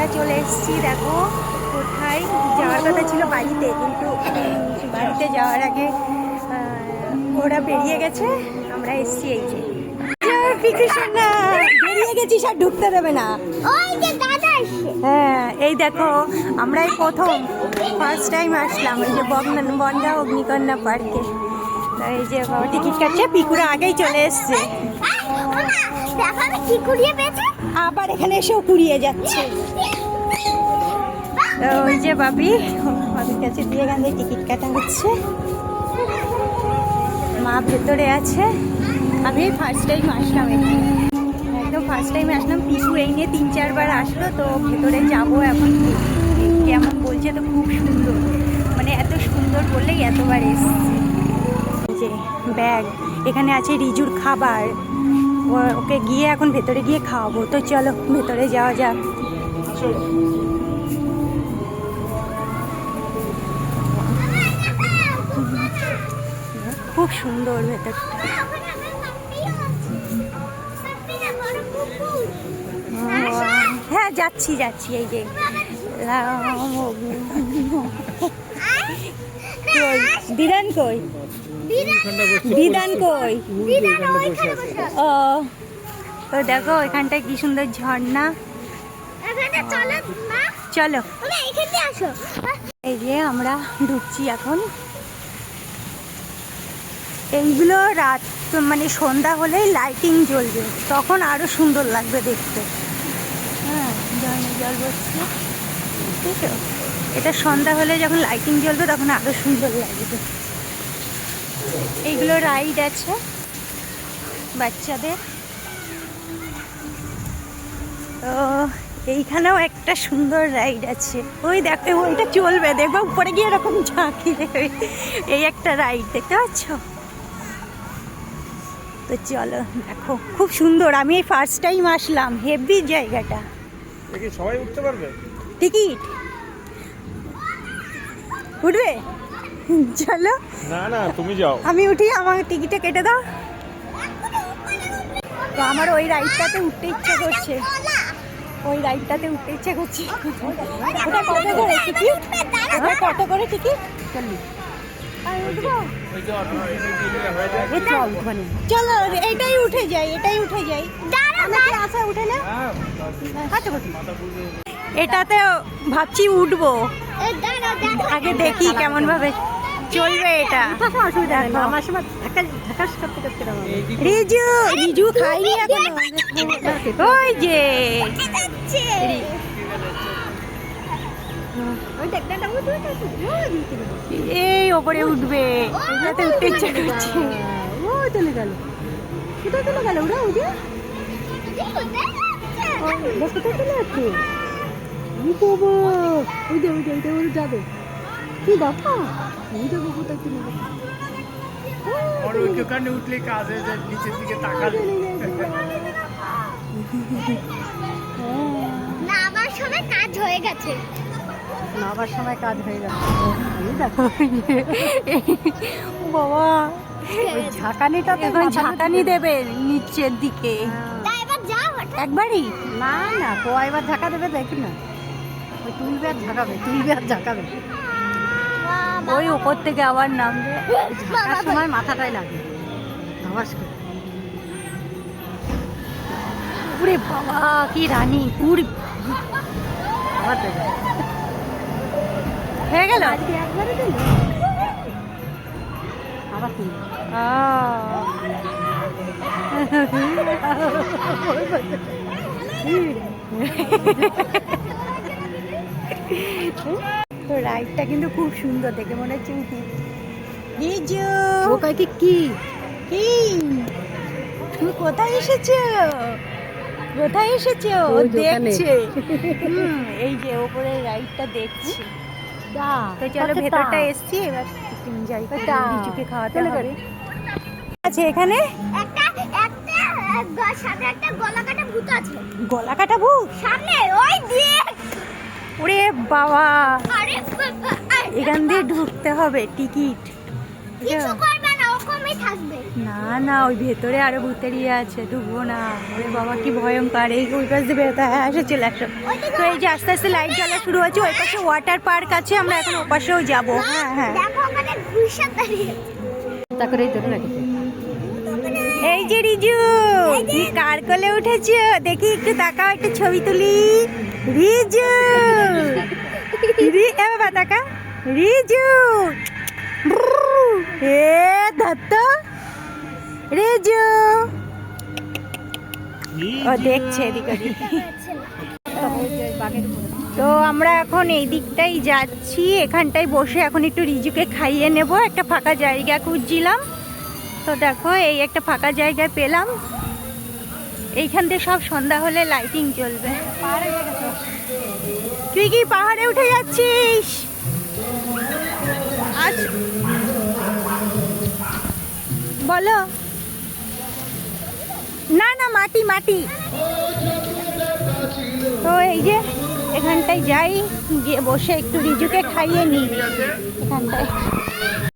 আমরা চলে এসেছি দেখো কোথায়? যাওয়ার কথা ছিল বাড়িতে কিন্তু বাড়িতে যাওয়ার আগে ওরা বেরিয়ে গেছে আমরা এসেছি এই যে। বেরিয়ে গেছিস আর ঢুকতে দেবে না। হ্যাঁ এই দেখো আমরা এই প্রথম ফার্স্ট টাইম আসলাম এই যে বগনা বন্ধা অগ্নিকন্যা পার্কে এই যে বাবা টিকিট কাটছে পিকুরা আগেই চলে এসছে। আবার এখানে এসেও কুড়িয়ে যাচ্ছে। ওই যে বাবি, বাবির কাছে দিয়ে থেকে টিকিট কাটা হচ্ছে। মা ভেতরে আছে। আমি ফার্স্ট টাইম আসলাম এখানে। একদম ফার্স্ট টাইম আসলাম পিছু এই নিয়ে তিন চারবার আসলো, তো ভেতরে যাব এখন। কেমন বলছে তো খুব সুন্দর। মানে এত সুন্দর বললেই এতবার এসছে। যে ব্যাগ, এখানে আছে রিজুর খাবার। ওকে গিয়ে এখন ভেতরে গিয়ে খাওয়াবো। তো চলো, ভেতরে যাওয়া যাক। খুব সুন্দর ভেতরটা। হ্যাঁ যাচ্ছি যাচ্ছি, এই যে। রাম কই? বিধান কই? ও। তো দেখো ওইখানটায় কি সুন্দর ঝর্ণা। চলো। এই যে আমরা ঢুকছি এখন। এইগুলো রাত মানে সন্ধ্যা হলেই লাইটিং জ্বলবে। তখন আরও সুন্দর লাগবে দেখতে। হ্যাঁ ঝর্ণা জল ঠিক বুঝছ এটা সন্ধ্যা হলে যখন লাইটিং জ্বলবে তখন আরও সুন্দর লাগবে। এইগুলো রাইড আছে বাচ্চাদের। তো এইখানেও একটা সুন্দর রাইড আছে। ওই দেখো ওইটা চলবে দেখব উপরে গিয়ে এরকম ঝাঁকি দেবে। এই একটা রাইড দেখতে পাচ্ছ? তো চলো দেখো খুব সুন্দর আমি এই ফার্স্ট টাইম আসলাম হেভি জায়গাটা। সবাই উঠতে পারবে? টিকিট উঠবে? চলো। না না তুমি যাও। আমি উঠি আমার টিকিটটা কেটে দাও। তো আমার ওই রাইডটাতে উঠতে ইচ্ছে করছে। ওই রাইডটাতে উঠতে ইচ্ছে করছে। ওটা কত করে টিকিট? ওটা কত করে টিকিট? উঠবো? চলো এটাই উঠে যাই এটাই উঠে যাই। আশা উঠে না? আচ্ছা, এটাতে ভাবছি উঠবো। আগে দেখি কেমন ভাবে চলবে এটা। রিজু রিজু খাইনি ওই যে। এই ওপরে উঠবে। এটাতে উঠতে করছে। ও চলে গেল কোথায় চলে গেল ওরা ওই যে কোথায় চলে যাচ্ছে? ওই যে ওই যে যাবে কি ওই আর ওই দোকানে উঠলে কাজ হয়ে যায় নিচের দিকে তাকালে না আমার সময় কাজ হয়ে গেছে সময় কাজ হয়ে দেখো বাবা ঝাঁকানিটা এখন ঝাঁকানি দেবে নিচের দিকে। তা যাও একবারই? না না কয়বার ঝাঁকা দেবে দেখি না। ওই তুলবে আর ঝাঁকাবে তুলবে আর ঝাঁকাবে। ওই ওপর থেকে আবার নামবে। ঝাঁকার সময় মাথাটাই লাগে। ধবাস করে। উরে বাবা কি রানী উড়ি আবার হয়ে গেল? আবার তুলবে রাইডটা কিন্তু খুব সুন্দর দেখে মনে হচ্ছে উঠি রিজু ওকাই কি কি? কি? তুমি কোথায় এসেছ? কোথায় এসেছ? ও দেখছে। হুম, এই যে ওপরে রাইডটা দেখছি। তো চলো ভেতরটা এসছি এবার এনজয় করি রিজুকে খাওয়াতে হবে। আছে এখানে? একটা একটা গ- একটা গলা কাটা ভূত আছে। গলা কাটা ভূত? সামনে ওই দিয়ে। ওরে বাবা। আরে বাবা, আরে এখান দিয়ে ঢুকতে হবে টিকিট। না না না ওই ভেতরে আরও ভূতের ইয়ে আছে ঢুকবো না। ওরে বাবা কি ভয়ঙ্কর এই ওই পাশ দিয়ে বেরোতে হয় আসে চলে আসো। তো এই যে আস্তে আস্তে লাইট জ্বলা শুরু হচ্ছে ওই পাশে ওয়াটার পার্ক আছে আমরা এখন ও পাশেও যাব। হ্যাঁ হ্যাঁ। তারপরে এই ধরে রাখি এই যে রিজু! কার কোলে উঠেছো? দেখি একটু তাকাও একটা ছবি তুলি। রিজু! রি এ বাবা তাকা। রিজু! এ দত্ত রিজু! ও দেখছে এদিক তো আমরা এখন এই দিকটাই যাচ্ছি। এখানটায় বসে এখন একটু রিজুকে খাইয়ে নেব। একটা ফাঁকা জায়গা খুঁজছিলাম। তো দেখো এই একটা ফাঁকা জায়গায় পেলাম। এইখান থেকে সব সন্ধ্যা হলে লাইটিং চলবে। তুই কি পাহাড়ে উঠে যাচ্ছিস? বলো। না না, মাটি মাটি। তো এই যে, এখানটায় যাই, গিয়ে বসে একটু রিজুকে খাইয়ে নিই। এখানটায়।